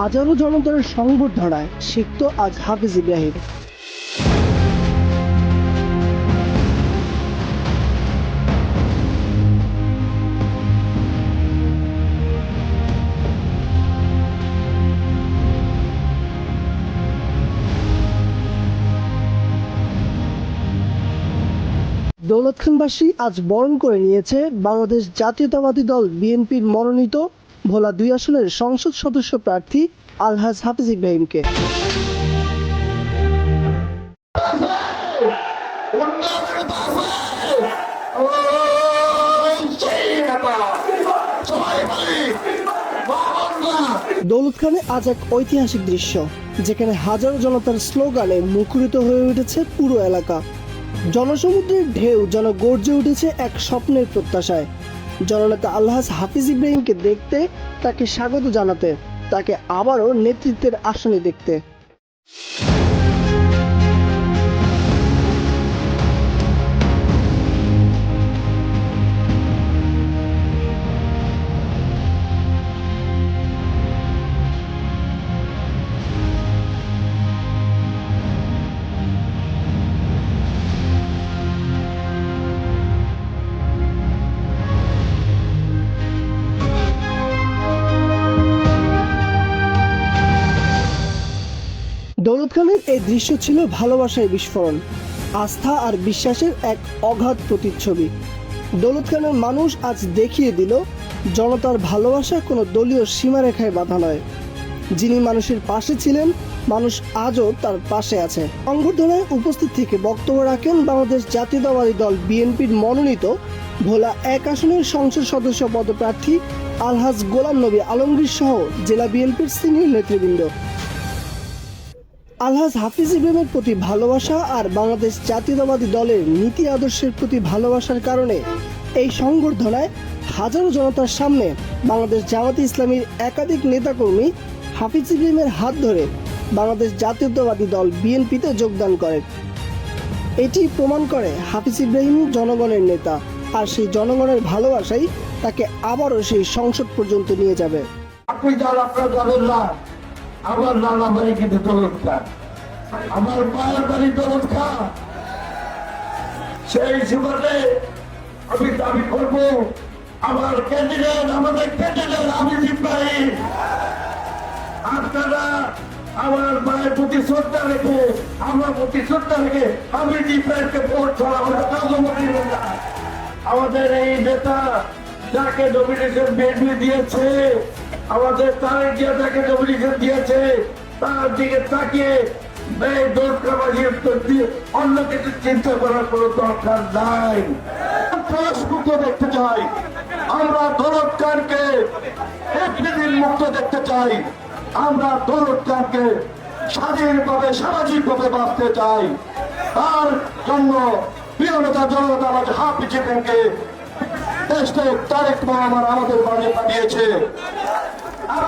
হাজারো জনতার সংবর্ধনায় সিক্ত আজ হাফিজ ইব্রাহিম। দৌলতখানবাসী আজ বরণ করে নিয়েছে বাংলাদেশ জাতীয়তাবাদী দল বিএনপির মনোনীত ভোলা দুই আসনের সংসদ সদস্য প্রার্থী আলহাজ হাফিজ ইব্রাহিমকে। দৌলতখানে আজ এক ঐতিহাসিক দৃশ্য, যেখানে হাজারো জনতার স্লোগানে মুখরিত হয়ে উঠেছে পুরো এলাকা। জনসমুদ্রের ঢেউ যেন গর্জে উঠেছে এক স্বপ্নের প্রত্যাশায়। জননেতা আল্লাহাজ হাফিজ ইব্রাহিমকে দেখতে তাকে স্বাগত জানাতে তাকে আবারও নেতৃত্বের আসনে দেখতে। খানের এই দৃশ্য ছিল ভালোবাসার বিস্ফোরণ, আস্থা আর বিশ্বাসের এক অগাধ প্রতিচ্ছবি। দৌলত খানের মানুষ আজ দেখিয়ে দিল, জনতার ভালোবাসা কোনো দলীয় সীমারেখায় বাধা নয়। যিনি মানুষের পাশে ছিলেন, মানুষ আজও তার পাশে আছে। সংবর্ধনায় উপস্থিত থেকে বক্তব্য রাখেন বাংলাদেশ জাতীয়তাবাদী দল বিএনপির মনোনীত, ভোলা এক আসনের সংসদ সদস্য পদপ্রার্থী আলহাজ গোলাম নবী আলমগীর সহ জেলা বিএনপির সিনিয়র নেতৃবৃন্দ। আলহাজ হাফিজ ইব্রাহিমের প্রতি ভালোবাসা আর বাংলাদেশ জাতীয়তাবাদী দলের নীতি আদর্শের প্রতি ভালোবাসার কারণে এই সংবর্ধনায় হাজারো জনতার সামনে বাংলাদেশ জামাতে ইসলামীর একাধিক নেতাকর্মী হাফিজ ইব্রাহিমের হাত ধরে বাংলাদেশ জাতীয়তাবাদী দল বিএনপিতে যোগদান করেন। এটি প্রমাণ করে হাফিজ ইব্রাহিম জনগণের নেতা আর সেই জনগণের ভালোবাসাই তাকে আবারও সেই সংসদ পর্যন্ত নিয়ে যাবে। আমার নানা বাড়ি কিন্তু দৌলত খান। আমার মায়ের বাড়ি দৌলত খান। সেই সুবাদে আমি দাবি করব, আমার ক্যান্ডিডেট আমাদের ক্যান্ডিডেট আমি ভাই আপনারা আমার মায়ের প্রতি শ্রদ্ধা রেখে, আমার প্রতি শ্রদ্ধা রেখে আমি ডিফারেন্টকে ভোট ছড়া আমরা আমাদের এই নেতা যাকে নমিনেশন বিএনপি দিয়েছে আমাদের তারেক জিয়া যাকে নমিনেশন দিয়েছে, তার দিকে তাকিয়ে স্বাধীনভাবে, সামাজিকভাবে বাঁচতে চাই। তার জন্য প্রিয় নেতা জনতা আজ হাফিজ ব্যাংকে দেশে তারেক মহামার আমাদের বাড়ি পাঠিয়েছে।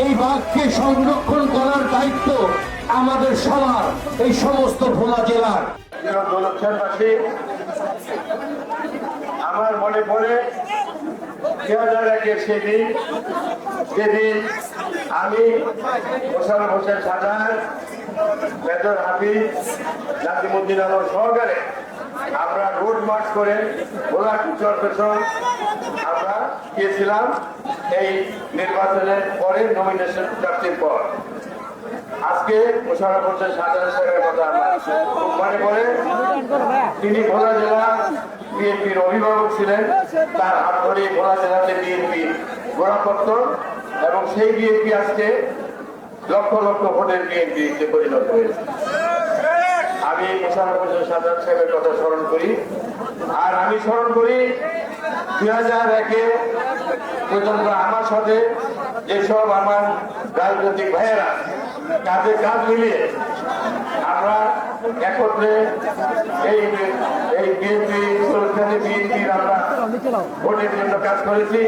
এই বাঘকে সংরক্ষণ করার দায়িত্ব আমাদের সবার, এই সমস্ত ভোলা জেলার। আমার মনে পড়ে সেদিন, যেদিন আমি মোশারফ হোসেন সাজান মেজর হাফিজ, নাজিমুদ্দিন আলম সহকারে আমরা রোড মার্চ করে ভোলা কর্পোরেশন আমরা গিয়েছিলাম। এই নির্বাচনের পরে নমিনেশন প্রাপ্তির পর। আজকে মোশারফ হোসেন সাজান সাহেবের কথা মনে পড়ে, তিনি ভোলা জেলা বিএনপির অভিভাবক ছিলেন। তার হাত ধরে ভোলা জেলাতে বিএনপি গোড়াপত্র এবং সেই বিএনপি আজকে লক্ষ লক্ষ ভোটের বিএনপিতে পরিণত হয়েছে। আমি মোশারফ হোসেন সাজাদ সাহেবের কথা স্মরণ করি। আর আমি স্মরণ করি, দুই হাজার একে পর্যন্ত আমার সাথে যেসব আমার রাজনৈতিক ভাইয়েরা কাজে কাজ মিলিয়ে আমরা একত্রে এই এই বিএনপি সুরক্ষানে বিএনপির আমরা ভোটের জন্য কাজ করেছি।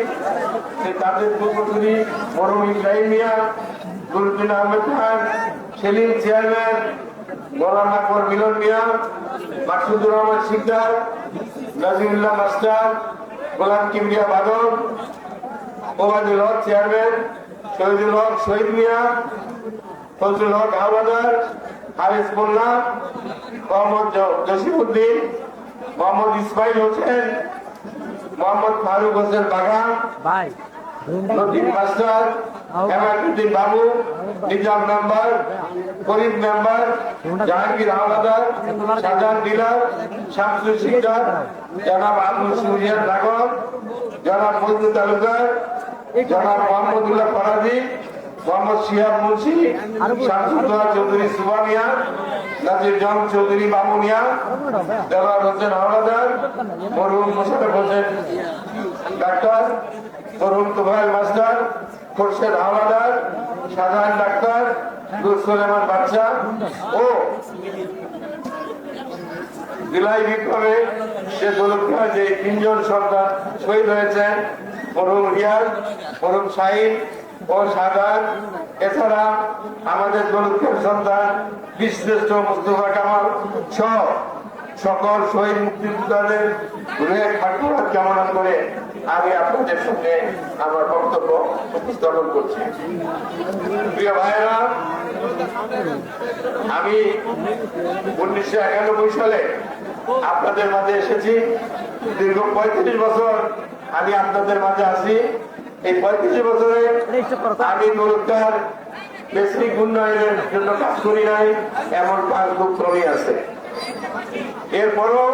তাদের পূর্বসূরি মরুম Ibrahim Mia Guruddin Ahmed Khan, Selim chairman, Golam Akbar Milon Mia, Maksudur Rahman Sikder Naziullah master Golam Kibria Badal Obaidul Haque chairman Shahidul Haque Shahid Mia Fazlul Haque Howlader Haris Molla Mohammad জ- জসিমউদ্দিন মোহাম্মদ ইসমাইল হোসেন মোহাম্মদ ফারুক হোসেন বাঘা ভাই Nadim master Hemayetuddin Babu Nizam member Karim member Jahangir Howlader Shahjahan dealer Shamsul Sikder জনাব আব্দুল সুরিয়ান নাগর জনাব মজদুর তালুকার জনাব মোহাম্মদুল্লাহ ফরাজি, মোহাম্মদ শিহাব মুন্সি শামসুদ্দোহা চৌধুরী সুবামিয়া নাজির জন চৌধুরী বামুনিয়া দেওয়ার হোসেন হাওলাদার, মরহুম মোশারফ হোসেন ডাক্তার Tarun Tofail master, Khorshed Howlader, সাধারণ ডাক্তার, নূর সুলেমান বাদশা ও জুলাই বিপ্লবে যে দলকা যে তিনজন সন্তান শহীদ হয়েছেন মরহুম রিয়াজ মরহুম সাহিদ ও সাদার। এছাড়া আমাদের দলকের সন্তান বিশ্রেষ্ঠ মুস্তফা কামাল সহ সকল শহীদ মুক্তিযোদ্ধাদের রুহে ঠাকুর কামনা করে আমি আপনাদের সঙ্গে আমার বক্তব্য উপস্থাপন করছি। প্রিয় ভাইয়েরা, আমি উনিশশো একানব্বই সালে আপনাদের মাঝে এসেছি। দীর্ঘ পঁয়ত্রিশ বছর আমি আপনাদের মাঝে আছি। এই পঁয়ত্রিশ বছরে আমি নরকার বেসিক উন্নয়নের জন্য কাজ করি নাই, এমন খুব কমই আছে। এরপরও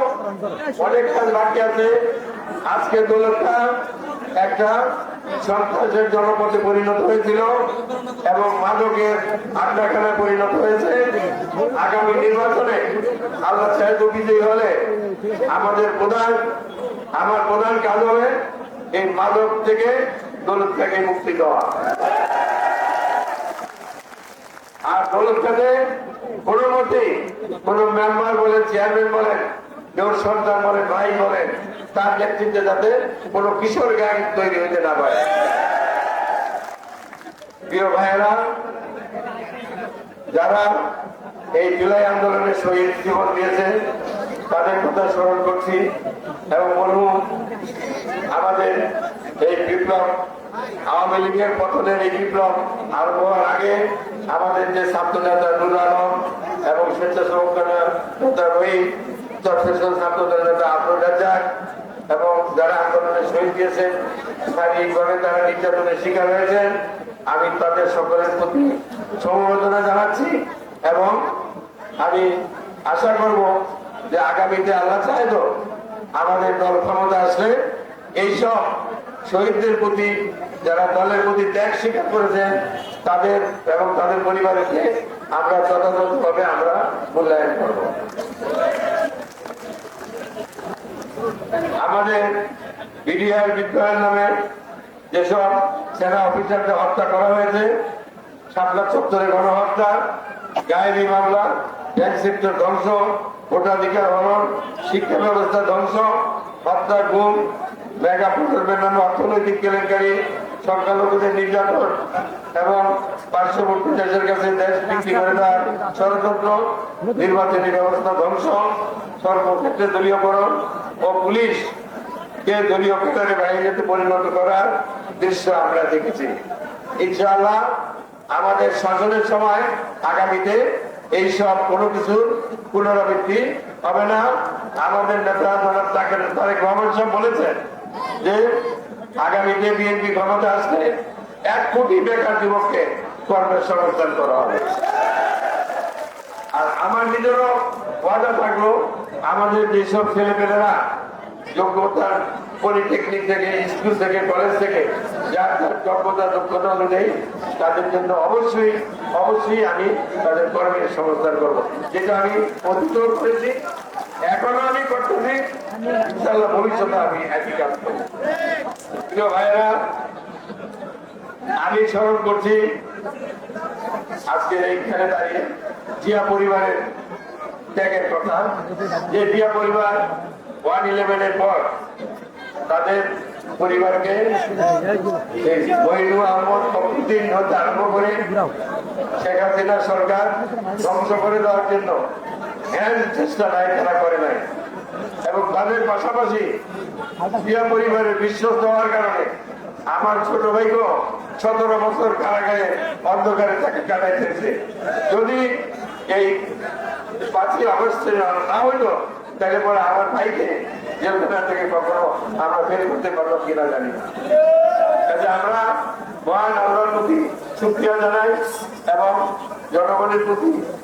অনেক কাজ বাকি আছে। আজকে দোলকটা একটা সন্ত্রাসের জনপথে পরিণত হয়েছিল এবং মাদকের আড্ডাখানায় পরিণত হয়েছে। আগামী নির্বাচনে আল্লাহ সাহেব বিজয়ী হলে আমাদের প্রধান, আমার প্রধান কাজ হবে এই মাদক থেকে দোলক থেকে মুক্তি দেওয়া। আর দলটাতে কোনো মতেই কোনো মেম্বার বলেন, চেয়ারম্যান বলেন কেউ সন্তান বলেন ভাই বলেন তার নেতৃত্বে যাতে কোনো কিশোর গ্যাং তৈরি হইতে না পারে। প্রিয় ভাইয়েরা, যারা এই জুলাই আন্দোলনে শহীদ জীবন দিয়েছে, তাদের কথা স্মরণ করছি এবং মরহুম আমাদের এই বিপ্লব, আওয়ামী লীগের পতনের এই বিপ্লব আরম্ভ হওয়ার আগে আমাদের যে ছাত্র নেতা নুর আলম এবং স্বেচ্ছাসেবক এবং যারা আন্দোলনে শহীদ দিয়েছেন শারীরিকভাবে তারা নির্যাতনের শিকার হয়েছেন। আমি তাদের সকলের প্রতি সমবেদনা জানাচ্ছি এবং আমি আশা করব যে আগামীতে আল্লাহ চায় তো আমাদের দল ক্ষমতা আসলে এইসব শহীদদের প্রতি, যারা দলের প্রতি ত্যাগ স্বীকার করেছেন, তাদের এবং তাদের পরিবারকে আমরা যথাযথভাবে আমরা মূল্যায়ন করব। আমাদের বিডিআর বিদ্রোহের নামে যেসব সেনা অফিসারদের হত্যা করা হয়েছে শাপলা চত্বরে গণহত্যা, গায়েবী মামলা ব্যাংক সেক্টর ধ্বংস, ভোটাধিকার হরণ, শিক্ষা ব্যবস্থা ধ্বংস, হত্যা, গুম মেগা প্রকল্পের নামে অর্থনৈতিক কেলেঙ্কারি, সংখ্যালঘুদের নির্যাতন এবং পার্শ্ববর্তী দেশের কাছে দেশ বিক্রি করে দেওয়ার ষড়যন্ত্র, নির্বাচনী ব্যবস্থা ধ্বংস, সর্বক্ষেত্রে দলীয়করণ ও পুলিশ কে দলীয় কেতারে বাহিনীতে পরিণত করার দৃশ্য আমরা দেখেছি। ইনশাআল্লাহ আমাদের শাসনের সময় আগামীতে এইসব কোনো কিছুর পুনরাবৃত্তি হবে না। আমাদের নেতা তারেক রহমান সাহেব বলেছেন যে আগামীতে বিএনপি ক্ষমতা আসলে এক কোটি বেকার যুবককে কর্মের সংস্থান করা হবে। আর আমার নিজেরও ওয়াদা থাকল, আমাদের যেসব ছেলেপেলেরা যোগ্যতার পলিটেকনিক থেকে, স্কুল থেকে, কলেজ থেকে যার যার যোগ্যতা দক্ষতা অনুযায়ী তাদের জন্য অবশ্যই অবশ্যই আমি তাদের কর্মের সংস্থান করব। যেটা আমি অতীতও করেছি, এখনও আমি করতেছি। ভবিষ্যতে আমি প্রিয় ভাইয়েরা, আমি স্মরণ করছি, আজকে এইখানে দাঁড়িয়ে জিয়া পরিবারের ত্যাগের কথা। যে জিয়া পরিবার ওয়ান পর তাদের পরিবারকে আরম্ভ করে শেখ হাসিনা সরকার ধ্বংস করে দেওয়ার জন্য এর চেষ্টা নাই, তারা করে নাই। এবং তাদের পাশাপাশি জিয়া পরিবারের বিশ্বস্ত হওয়ার কারণে আমার ছোট ভাইকেও সতেরো বছর কারাগারে অন্ধকারে তাকে কাটাই কাটাইতেছে যদি এই পাঁচই আগস্টে না হইল, তাহলে পরে আমার ভাইকে জেলখানা থেকে কখনো আমরা বের করতে পারব কিনা জানি না। আমরা মহান আল্লাহর প্রতি শুক্রিয়া জানাই এবং জনগণের প্রতি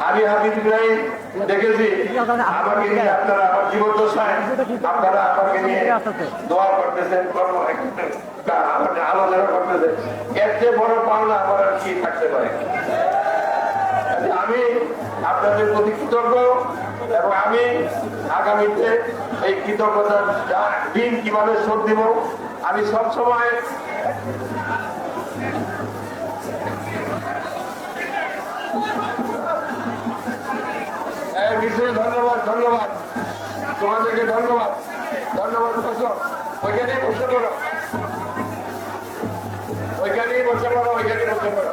আমি হাবিব ইব্রাহিম দেখেছি। আমাকে নিয়ে আপনারা আমার জীবদ্দশায় আপনারা আমাকে নিয়ে দোয়া করতেছেন কর্ম আলোচনা করতেছেন। এর চেয়ে বড় পাওনা আমার আর কি থাকতে পারে? আমি আপনাদের প্রতি কৃতজ্ঞ এবং আমি আগামীতে এই কৃতজ্ঞতার যা- দিন কীভাবে শোধ দিব আমি সব তোমাদেরকে ধন্যবাদ। ধন্যবাদ ওইখানে বসে পড়ো। ওইখানেই বসে পড়ো ওইখানেই বসে পড়ো।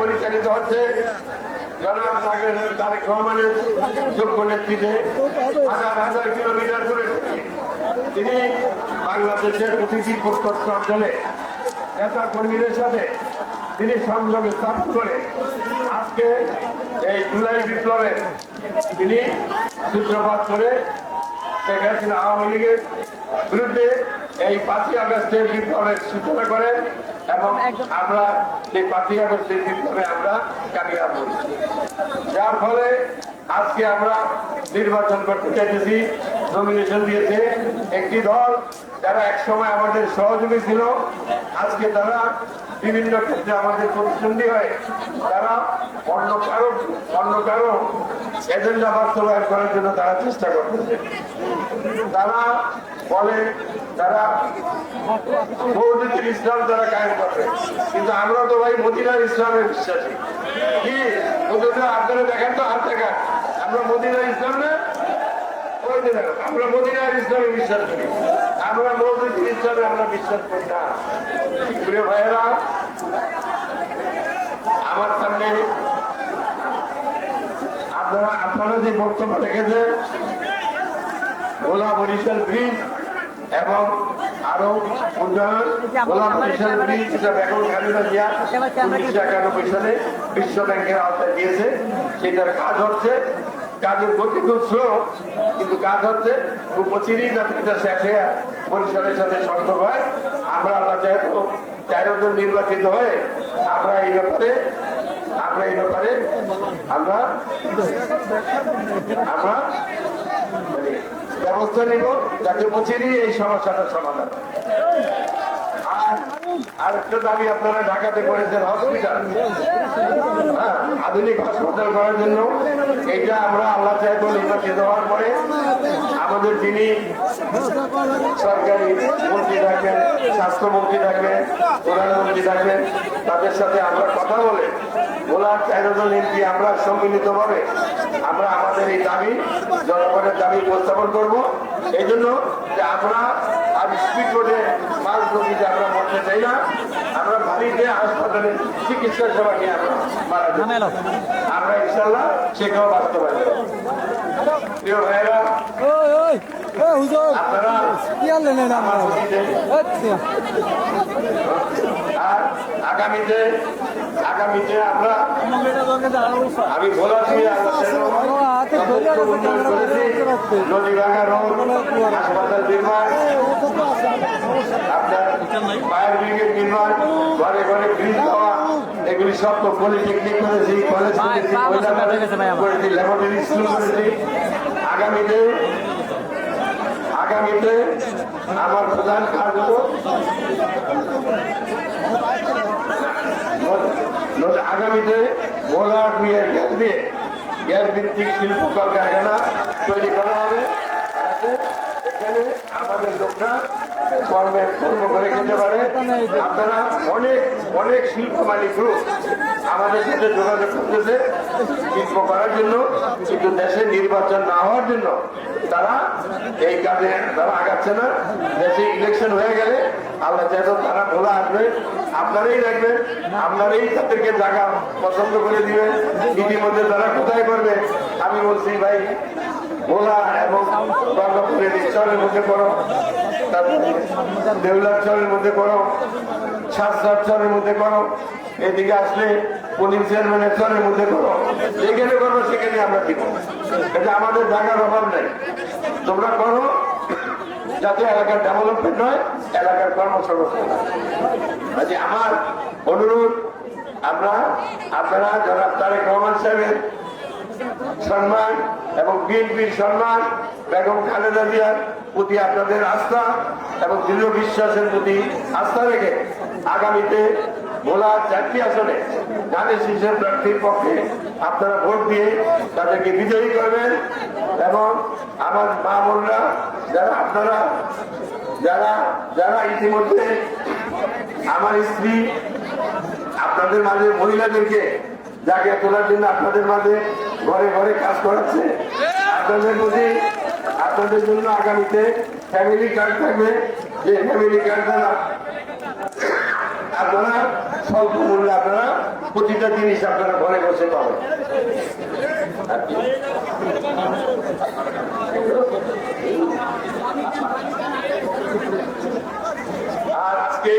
পরিচালিত হচ্ছে। হাজার হাজার কিলোমিটার তিনি বাংলাদেশের প্রতিটি কর্মীদের সাথে তিনি সংযোগে স্থাপন করে আজকে এই জুলাই বিপ্লবের তিনি সূত্রপাত করে হাসিনা আওয়ামী লীগের বিরুদ্ধে এই পাঁচই আগস্টের বিপ্লবের সূচনা করেন। এবং আমরা সেই পাঁচই আগস্টের বিপ্লবে আমরা কামিয়াব যার ফলে আজকে আমরা নির্বাচন করতে চাইতেছি নমিনেশন দিয়েছে একটি দল যারা একসময় আমাদের সহযোগী ছিল। আজকে তারা বিভিন্ন ক্ষেত্রে আমাদের প্রতিদ্বন্দ্বী হয়। তারা অন্য কারও অন্য কারও এজেন্ডা বাস্তবায়ন করার জন্য তারা চেষ্টা করতেছে। তারা বলে তারা বহুদিকের ইসলাম তারা কায়েম করবে। কিন্তু আমরা তো ভাই মদিনার ইসলামের বিশ্বাসী। কি? আপনারা দেখেন তো, হাত দেখা আমরা মদিনার ইসলাম আমরা মদিনার ইসলামে বিশ্বাস করি। আমরা মৌদিক ইসলামে আমরা বিশ্বাস করি না। প্রিয় ভাইয়েরা, আমার সামনে আপনারা আপনারা যে বক্তব্য রেখেছেন ভোলা বরিশাল ব্রিজ এবং আরও উন্নয়ন একানব্বই সালে বিশ্ব ব্যাংকের আওতায় দিয়েছে। সেটার কাজ হচ্ছে কাজের গতি কিন্তু কাজ হচ্ছে খুব অচিরেই যাতে এটা শেষ হয়ে বরিশালের সাথে সংযোগ হয়। আমরা আল্লাহ যেহেতু তেরো জন নির্বাচিত হয়ে আমরা এই ব্যাপারে, আমরা এই ব্যাপারে আমরা আমরা ব্যবস্থা নিব যাতে বছরই এই সমস্যাটা সমাধান। আর আরেকটা দাবি আপনারা ঢাকাতে করেছেন হসপিটাল হ্যাঁ আধুনিক হাসপাতাল করার জন্য। এইটা আমরা আল্লাহ চাইব নির্বাচিত হওয়ার পরে আমাদের যিনি সরকারি মন্ত্রী থাকবেন স্বাস্থ্যমন্ত্রী থাকবেন প্রধানমন্ত্রী থাকবেন তাদের সাথে আমরা কথা বলে গোলার তেরো জন এমপি আমরা সম্মিলিতভাবে আমরা আমাদের এই দাবি জনগণের দাবি উপস্থাপন করব। এই জন্য যে আমরা আর স্পিড বোর্ডে মাল রোগীতে আমরা মরতে চাই না। আমরা বাড়িতে হাসপাতালে চিকিৎসা সেবা নিয়ে আমরা মারা যাই। আমরা ইনশাল্লাহ সেটাও বাস্তবায়ন। প্রিয় ভাইরা আপনারা আর আগামীতে আগামীতে আমরা আমি ভোলা দিয়ে নদী ভাঙা রোড হাসপাতাল নির্মাণ। আপনার ফায়ার ব্রিগেড নির্মাণ ঘরে ঘরে ব্রিজ দেওয়া এগুলি সব তো পলিটেকনিক করেছি কলেজ করেছি কলেজ করেছি ল্যাবরেটরি স্কুল করেছি। আগামীতে আগামীতে আমার প্রধান কাজ হলো আগামীতে ভোলার বিয়ের গ্যাস দিয়ে গ্যাস ভিত্তিক শিল্প কলকারখানা তৈরি করা হবে। এখানে আমাদের লোকরা কর্মে কর্ম করে খেতে পারে। আপনারা অনেক অনেক শিল্প মালিক গ্রুপ আমাদের সাথে যোগাযোগ করতেছে শিল্প করার জন্য। কিন্তু দেশে নির্বাচন না হওয়ার জন্য তারা এই কাজে তারা আগাচ্ছে না। দেশে ইলেকশন হয়ে গেলে আল্লাহ চাইতো তারা খোলা আসবে আপনারাই রাখবেন, আপনারাই তাদেরকে জায়গা পছন্দ করে দিবেন। ইতিমধ্যে তারা কোথায় করবে, আমি বলছি ভাই, ভোলা এবং গঙ্গাপুরের চরের মধ্যে করো তারপরে দেউলার চরের মধ্যে করো সাতসার চরের মধ্যে করো এদিকে আসলে পুলিশ চেয়ারম্যানের চরের মধ্যে করো যেখানে করব সেখানে আমরা দিব। এটা আমাদের জায়গার অভাব নেই। তোমরা করো যাতে এলাকার ডেভেলপমেন্ট হয়, এলাকার কর্মসংস্থান। কাজে আমার অনুরোধ, আমরা, আপনারা যারা তারেক রহমান সাহেবের সম্মান এবং বিএনপির সম্মান, বেগম খালেদা জিয়ার প্রতি আপনাদের আস্থা এবং দৃঢ় বিশ্বাসের প্রতি আস্থা রেখে আগামীতে ভোলা চারটি আসনে ধানের শীর্ষের প্রার্থীর পক্ষে আপনারা ভোট দিয়ে তাদেরকে বিজয়ী করবেন এবং আমার মা বোনরা যারা আপনারা, যারা যারা ইতিমধ্যে আমার স্ত্রী, আপনাদের মাঝে মহিলাদেরকে জায়গা তোলার জন্য আপনাদের মাঝে ঘরে ঘরে কাজ করাচ্ছে, আপনাদের প্রতি, আপনাদের জন্য আগামীতে ফ্যামিলি কার্ড থাকবে। যে ফ্যামিলি কার্ড দ্বারা আপনারা স্বল্প মূল্যে আপনারা প্রতিটা জিনিস আপনারা ঘরে বসে পাবেন। আর আজকে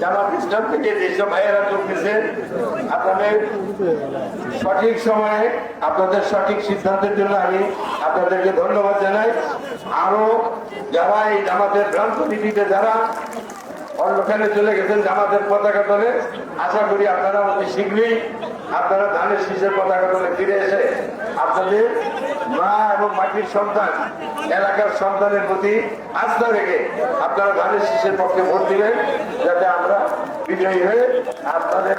জামাত ইসলাম থেকে যেসব ভাইয়েরা চলতেছে, আপনাদের সঠিক সময়ে আপনাদের সঠিক সিদ্ধান্তের জন্য আমি আপনাদেরকে ধন্যবাদ জানাই। আরও যারা এই জামাতের ভ্রান্ত নীতিতে যারা অন্যখানে চলে গেছেন জামাতের পতাকা তলে। আশা করি আপনারা অতি শীঘ্রই আপনারা ধানের শীষের পতাকা তলে ফিরে এসে আপনাদের মা এবং মাটির সন্তান, এলাকার সন্তানের প্রতি আস্থা রেখে আপনারা ধানের শীষের পক্ষে ভোট দিবেন, যাতে আমরা বিজয়ী হয়ে আপনাদের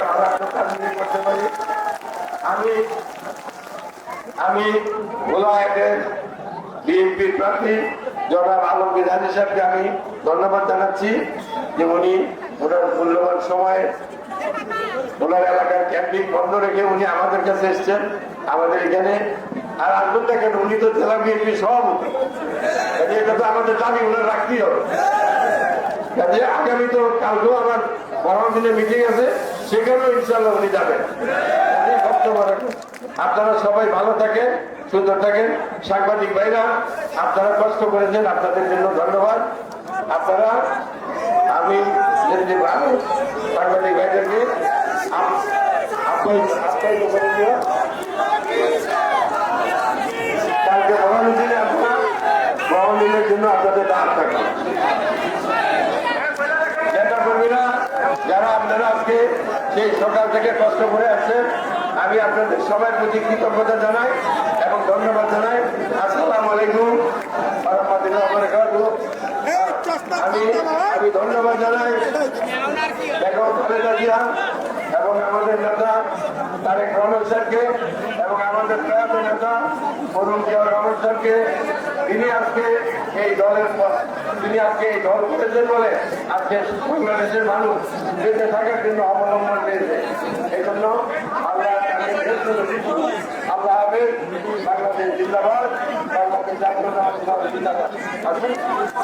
কাজগুলি করতে পারি। আমি আমি ভোলাহাটের বিএনপির প্রার্থী জনাব আলমগীর হাজি সাহেবকে আমি ধন্যবাদ জানাচ্ছি। যে উনি ওনার মূল্যবান সময়, ওনার এলাকার ক্যাম্পিং বন্ধ রেখে উনি আমাদের কাছে এসছেন, আমাদের এখানে। আর আসবেন দেখেন, উনি তো জেলা বিএনপি সভাপতি। এটা তো আমাদের দাবি, ওনার রাখতেই হবে। কাজে আগামী তো কালকেও আমার পনেরো দিনে মিটিং আছে, সেখানেও ইনশাল্লাহ উনি যাবেন। আপনারা সবাই ভালো থাকেন, সুন্দর থাকেন। সাংবাদিক ভাইরা, আপনারা কষ্ট করেছেন, আপনাদের জন্য ধন্যবাদ। আপনারা আমি ভাইদেরকে আপ্যায়িত করে কালকে ভবানী দিনে আপনার জন্য আপনাদের দাঁড় কর্মীরা যারা আপনারা আজকে সেই সকাল থেকে কষ্ট করে আসছেন আমি আপনাদের সবার প্রতি কৃতজ্ঞতা জানাই এবং ধন্যবাদ জানাই। আসসালামু আলাইকুম। রাহমাতুল্লাহি। আমি আমি ধন্যবাদ জানাই। বেগম জিয়া এবং আমাদের নেতা তারেক রহমান স্যারকে এবং আমাদের প্রয়াত নেতা অরুণ জিয়াউর রহমান স্যারকে। তিনি আজকে এই দলের তিনি আজকে এই দল করেছেন বলে আজকে বাংলাদেশের মানুষ বেঁচে থাকার জন্য অবলম্বন পেয়েছে এই জন্য আমরা আল্লাহ হাফেজ, বাংলাদেশ জিন্দাবাদ। বাংলাদেশ জাতীয় জিন্দাবাদ।